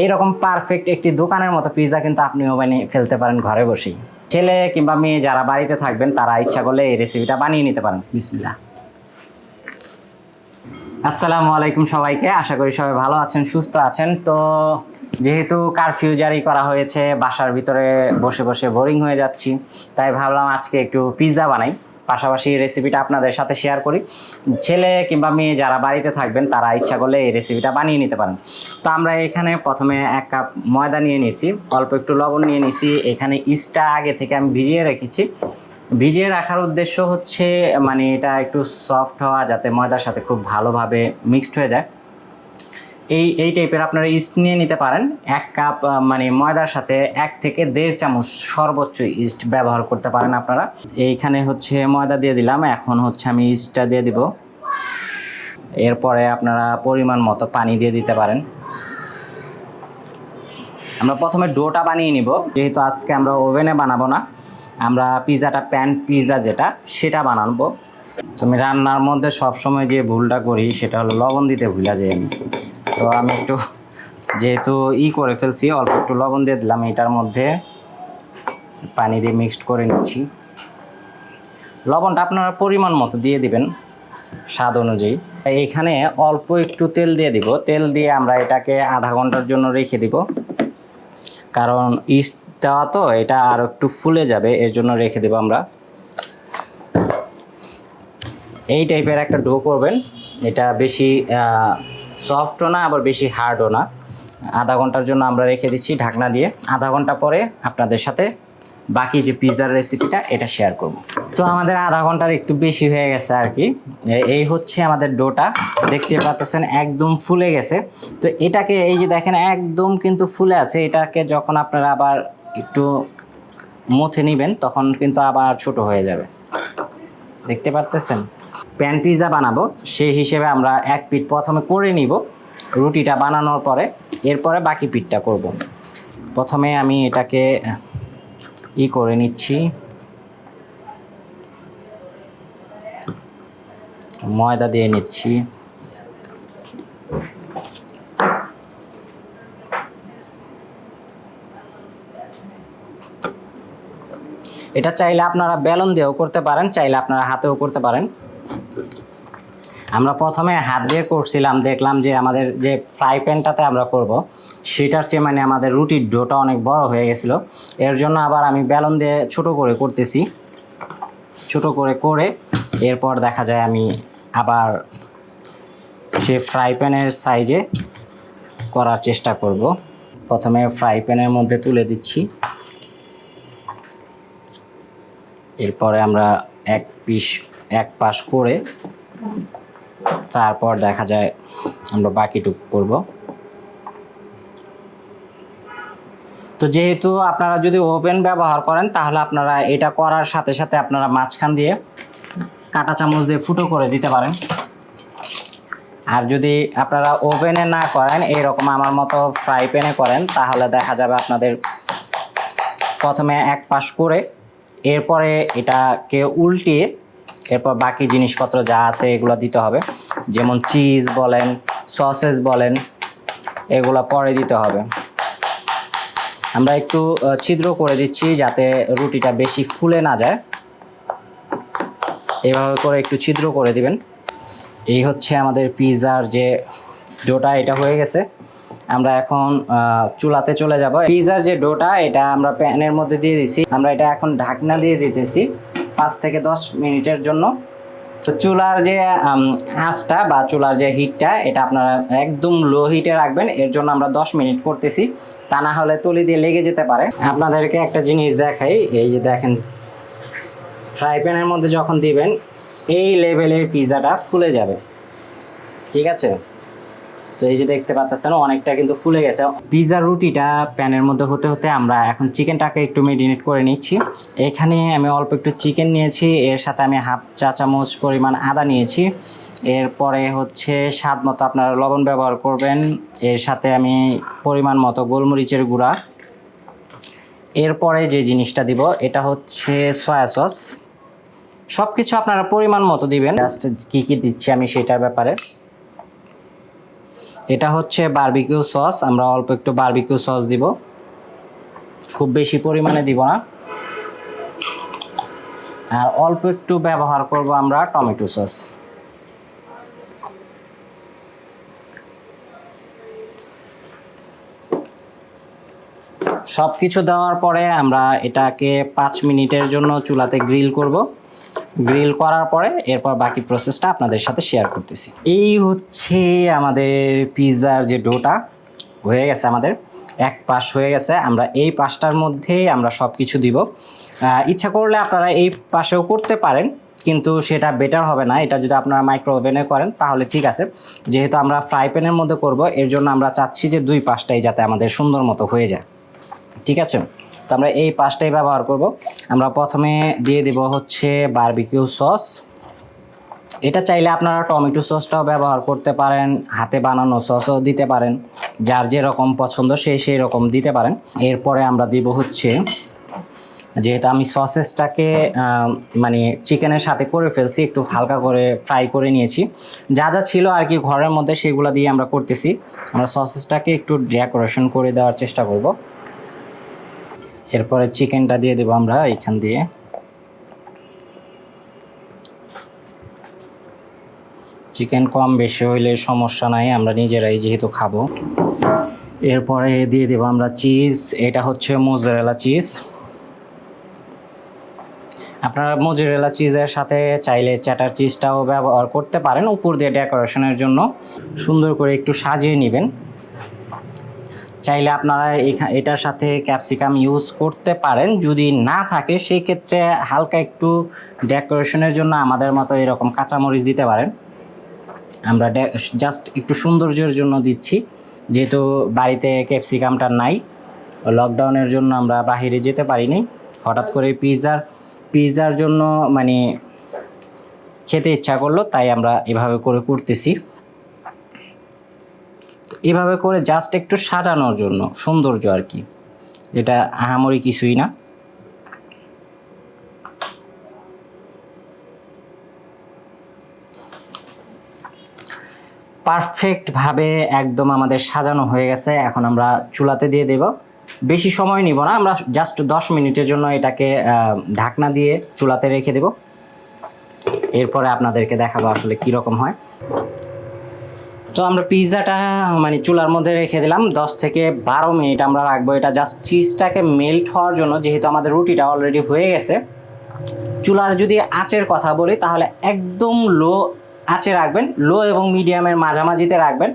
এইরকম পারফেক্ট একটি দোকানের মতো পিৎজা কিন্তু আপনিও বানিয়ে ফেলতে পারেন ঘরে বসেই। ছেলে কিংবা মেয়ে যারা বাড়িতে থাকবেন, তারা ইচ্ছা করলে এই রেসিপিটা বানিয়ে নিতে পারেন। বিসমিল্লাহ। আসসালামু আলাইকুম সবাইকে, আশা করি সবাই ভালো আছেন, সুস্থ আছেন। তো যেহেতু কারফিউ জারি করা হয়েছে, বাসার ভিতরে বসে বসে বোরিং হয়ে যাচ্ছি, তাই ভাবলাম আজকে একটু পিৎজা বানাই। পাশাপাশি রেসিপিটা আপনাদের সাথে শেয়ার করি। ছেলে কিংবা মেয়ে যারা বাড়িতে থাকবেন, তারা ইচ্ছা করলে এই রেসিপিটা বানিয়ে নিতে পারেন। তো আমরা এখানে প্রথমে এক কাপ ময়দা নিয়ে নিছি অল্প একটু লবণ নিয়ে নিছি এখানে ইস্টটা আগে থেকে আমি ভিজিয়ে রেখেছি। ভিজিয়ে রাখার উদ্দেশ্য হচ্ছে মানে এটা একটু সফট হওয়া যাতে ময়দার সাথে খুব ভালোভাবে মিক্সড হয়ে যায়। এই এই টাইপের আপনারা ইস্ট নিয়ে নিতে পারেন। এক কাপ মানে ময়দার সাথে এক থেকে দেড় চামচ সর্বোচ্চ ইস্ট ব্যবহার করতে পারেন আপনারা। এইখানে হচ্ছে ময়দা দিয়ে দিলাম, এখন হচ্ছে আমি ইস্টটা দিয়ে দিব। এরপরে আপনারা পরিমাণ মতো পানি দিয়ে দিতে পারেন। আমরা প্রথমে ডোটা বানিয়ে নিব, যেহেতু আজকে আমরা ওভেনে বানাবো না। আমরা পিৎজাটা প্যান পিৎজা যেটা, সেটা বানাবো। তুমি রান্নার মধ্যে সবসময় যে ভুলটা করি, সেটা হলো লবণ দিতে ভুলা যাই আমি। তো আমি একটু যেহেতু ই করে ফেলছি, অল্প একটু লবণ দিয়ে দিলাম এটার মধ্যে। পানি দিয়ে মিক্সড করে নিচ্ছি। লবণটা আপনারা পরিমাণ মতো দিয়ে দিবেন স্বাদ অনুযায়ী। এখানে অল্প একটু তেল দিয়ে দিব। তেল দিয়ে আমরা এটাকে আধা ঘণ্টার জন্য রেখে দিব। কারণ ইস্ট দেওয়া তো এটা আর একটু ফুলে যাবে এর জন্য রেখে দেবো আমরা। এই টাইপের একটা ডো করবেন। এটা বেশি সফটও না, আবার বেশি হার্ডও না। আধা ঘণ্টার জন্য আমরা রেখে দিচ্ছি ঢাকনা দিয়ে। আধা ঘণ্টা পরে আপনাদের সাথে বাকি যে পিৎজার রেসিপিটা এটা শেয়ার করব। তো আমাদের আধা ঘণ্টার একটু বেশি হয়ে গেছে আর কি। এই হচ্ছে আমাদের ডোটা। দেখতে পাচ্ছেন একদম ফুলে গেছে। তো এটাকে এই যে দেখেন, একদম কিন্তু ফুলে আছে। এটাকে যখন আপনারা আবার একটু মুথে নেবেন, তখন কিন্তু আবার ছোট হয়ে যাবে। দেখতে পারতেছেন? প্যান পিৎজা বানাবো, সেই হিসেবে আমরা এক পিঠ প্রথমে করে নিব, রুটিটা বানানোর পরে এরপরে বাকি পিঠটা করব। প্রথমে আমি এটাকে ই করে নিচ্ছি। ময়দা দিয়ে নিচ্ছি। এটা চাইলে আপনারা বেলন দিয়েও করতে পারেন, চাইলে আপনারা হাতেও করতে পারেন। আমরা প্রথমে হাত দিয়ে করছিলাম, দেখলাম যে আমাদের যে ফ্রাই প্যানটাতে আমরা করব, সেটার চেয়ে মানে আমাদের রুটির ডোটা অনেক বড় হয়ে গেছিল। এর জন্য আবার আমি বেলন দিয়ে ছোট করে করতেছি। ছোট করে করে এরপর দেখা যায় আমি আবার সে ফ্রাই প্যানের সাইজে করার চেষ্টা করব। প্রথমে ফ্রাই প্যানের মধ্যে তুলে দিচ্ছি। এরপরে আমরা এক পিস, এক পাশ করে তারপর দেখা যায় আমরা বাকিটুকু করব। তো যেহেতু আপনারা যদি ওভেন ব্যবহার করেন, তাহলে আপনারা এটা করার সাথে সাথে আপনারা মাঝখান দিয়ে কাঁটা চামচ দিয়ে ফুটো করে দিতে পারেন। আর যদি আপনারা ওভেনে না করেন এরকম আমার মতো ফ্রাই প্যানে করেন, তাহলে দেখা যাবে আপনাদের প্রথমে এক পাশ করে, এরপরে এটাকে উল্টিয়ে এরপর বাকি জিনিসপত্র যা আছে এগুলো দিতে হবে। যেমন চিজ বলেন সসেস বলেন, এগুলো পরে দিতে হবে। আমরা একটু ছিদ্র করে দিচ্ছি যাতে রুটিটা বেশি ফুলে না যায়। এভাবে করে একটু ছিদ্র করে দিবেন। এই হচ্ছে আমাদের পিৎজার যে ডোটা, এটা হয়ে গেছে। আমরা এখন চুলাতে চলে যাব। পিৎজার যে ডোটা, এটা আমরা প্যানের মধ্যে দিয়ে দিছি। আমরা এটা এখন ঢাকনা দিয়ে দিতেছি। পাঁচ থেকে দশ মিনিটের জন্য। তো চুলার যে আঁচটা বা চুলার যে হিটটা এটা আপনারা একদম লো হিটে রাখবেন। এর জন্য আমরা দশ মিনিট করতেছি। তা না হলে তুলি দিয়ে লেগে যেতে পারে। আপনাদেরকে একটা জিনিস দেখাই। এই যে দেখেন ফ্রাই প্যানের মধ্যে যখন দিবেন, এই লেভেলের পিৎজাটা ফুলে যাবে। ঠিক আছে? তো এই যে দেখতে পাচ্ছেন, অনেকটা কিন্তু ফুলে গেছে। পিৎজা রুটিটা প্যানের মধ্যে হতে হতে আমরা এখন চিকেনটাকে একটু মেডিনেট করে নিচ্ছি। এখানে আমি অল্প একটু চিকেন নিয়েছি, এর সাথে আমি হাফ চা চামচ পরিমাণ আদা নিয়েছি। এরপরে হচ্ছে স্বাদ মতো আপনারা লবণ ব্যবহার করবেন, এর সাথে আমি পরিমাণ মতো গোলমরিচের গুঁড়া। এরপরে যে জিনিসটা দিব, এটা হচ্ছে সয়া সস। সব কিছু আপনারা পরিমাণ মতো দিবেন। জাস্ট কী কী দিচ্ছি আমি সেটার ব্যাপারে। এটা হচ্ছে বার্বিকিউ সস আমরা অল্প একটু বার্বিকিউ সস দিব। খুব বেশি পরিমাণে দিব না। আর অল্প একটু ব্যবহার করব আমরা টমেটো সস সব কিছু দেওয়ার পরে আমরা এটাকে পাঁচ মিনিটের জন্য চুলাতে গ্রিল করব। গ্রিল করার পরে এরপর বাকি প্রসেসটা আপনাদের সাথে শেয়ার করতেছি। এই হচ্ছে আমাদের পিৎজার যে ডোটা, হয়ে গেছে আমাদের। এক পাশ হয়ে গেছে, আমরা এই পাশটার মধ্যেই আমরা সব কিছু দিব ইচ্ছা করলে আপনারা এই পাশেও করতে পারেন, কিন্তু সেটা বেটার হবে না। এটা যদি আপনারা মাইক্রো ওভেনে করেন, তাহলে ঠিক আছে। যেহেতু আমরা ফ্রাই প্যানের মধ্যে করব, এর জন্য আমরা চাচ্ছি যে দুই পাশটাই যাতে আমাদের সুন্দর মতো হয়ে যায়। ঠিক আছে? তো আমরা এই পাঁচটাই ব্যবহার করব। আমরা প্রথমে দিয়ে দিব হচ্ছে বারবিকিউ সস এটা চাইলে আপনারা টমেটো সসটাও ব্যবহার করতে পারেন, হাতে বানানো সসও দিতে পারেন, যার যেরকম পছন্দ সেই সেই রকম দিতে পারেন। এরপরে আমরা দিব হচ্ছে, যেহেতু আমি সসেসটাকে মানে চিকেনের সাথে করে ফেলছি, একটু হালকা করে ফ্রাই করে নিয়েছি। যা যা ছিল আর কি ঘরের মধ্যে সেগুলো দিয়ে আমরা করতেছি। আমরা সসেসটাকে একটু ডেকোরেশন করে দেওয়ার চেষ্টা করব। এরপরে চিকেনটা দিয়ে দেবো আমরা এখান দিয়ে। চিকেন কম বেশি হইলে সমস্যা নাই, আমরা নিজেরাই যেহেতু খাব। এরপরে দিয়ে দেবো আমরা চিজ, এটা হচ্ছে মোজারেলা চিজ। আপনারা মোজারেলা চিজের সাথে চাইলে চ্যাটার চিজটাও ব্যবহার করতে পারেন উপর দিয়ে ডেকোরেশনের জন্য। সুন্দর করে একটু সাজিয়ে নেবেন। চাইলে আপনারা এটার সাথে ক্যাপসিকাম ইউজ করতে পারেন। যদি না থাকে সেই ক্ষেত্রে হালকা একটু ডেকোরেশনের জন্য আমাদের মতো এরকম কাঁচামরিচ দিতে পারেন। আমরা জাস্ট একটু সৌন্দর্যের জন্য দিচ্ছি। যেহেতু বাড়িতে ক্যাপসিকামটা নাই লকডাউনের জন্য আমরা বাহিরে যেতে পারিনি। হঠাৎ করে পিৎজার পিৎজার জন্য মানে খেতে ইচ্ছা করল, তাই আমরা এভাবে করে করতেছি। তো এভাবে করে জাস্ট একটু সাজানোর জন্য, সৌন্দর্য আর কি। এটা আহামরি কিছুই না। পারফেক্টভাবে একদম আমাদের সাজানো হয়ে গেছে। এখন আমরা চুলাতে দিয়ে দেব। বেশি সময় নিব না, আমরা জাস্ট দশ মিনিটের জন্য এটাকে ঢাকনা দিয়ে চুলাতে রেখে দেব। এরপরে আপনাদেরকে দেখাবো আসলে কীরকম হয়। তো আমরা পিৎজাটা মানে চুলার মধ্যে রেখে দিলাম। দশ থেকে বারো মিনিট আমরা রাখব। এটা জাস্ট চিজটাকে মেল্ট হওয়ার জন্য, যেহেতু আমাদের রুটিটা অলরেডি হয়ে গেছে। চুলার যদি আঁচের কথা বলি, তাহলে একদম লো আঁচে রাখবেন। লো এবং মিডিয়ামের মাঝামাঝিতে রাখবেন।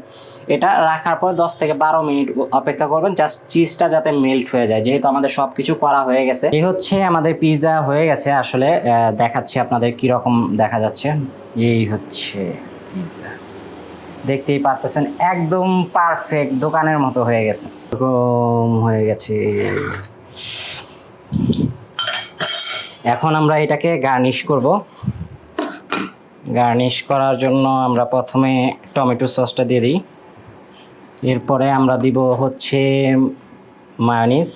এটা রাখার পর দশ থেকে বারো মিনিট অপেক্ষা করবেন। জাস্ট চিজটা যাতে মেল্ট হয়ে যায়। যেহেতু আমাদের সব কিছু করা হয়ে গেছে। এই হচ্ছে আমাদের পিৎজা হয়ে গেছে আসলে। দেখাচ্ছি আপনাদের কীরকম দেখা যাচ্ছে। এই হচ্ছে পিৎজা। দেখতেই পারতেছেন, একদম পারফেক্ট দোকানের মতো হয়ে গেছে। এরকম হয়ে গেছে। এখন আমরা এটাকে গার্নিশ করব। গার্নিশ করার জন্য আমরা প্রথমে টমেটো সসটা দিয়ে দিই। এরপরে আমরা দিব হচ্ছে মায়োনিজ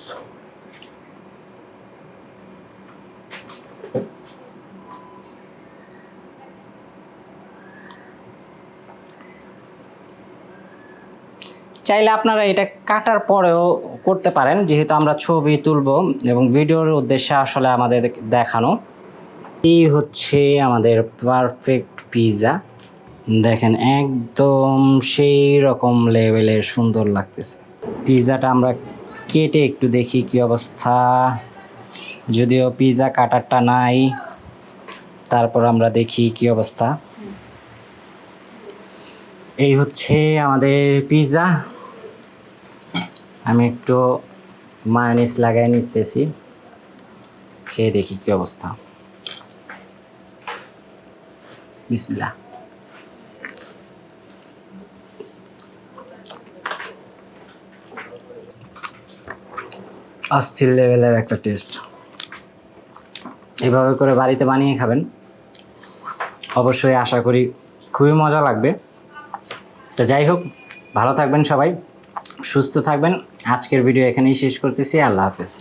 চাইলে আপনারা এটা কাটার পরেও করতে পারেন। যেহেতু আমরা ছবি তুলব এবং ভিডিওর উদ্দেশ্যে আসলে আমাদের দেখানো। এই হচ্ছে আমাদের পারফেক্ট পিৎজা দেখেন একদম সেই রকম লেভেলের সুন্দর লাগতেছে। পিৎজাটা আমরা কেটে একটু দেখি কি অবস্থা। যদিও পিৎজা কাটারটা নাই। তারপর আমরা দেখি কি অবস্থা। এই হচ্ছে আমাদের পিৎজা আমি একটু মায়োনিজ লাগাই নিতেছি। খেয়ে দেখি কি অবস্থা। বিসমিল্লাহ। অস্থির লেভেলের একটা টেস্ট এভাবে করে বাড়িতে বানিয়ে খাবেন। অবশ্যই আশা করি খুবই মজা লাগবে। তো যাই হোক, ভালো থাকবেন সবাই, সুস্থ থাকবেন। আজকের ভিডিও এখানেই শেষ করতেছি আল্লাহ হাফেজ।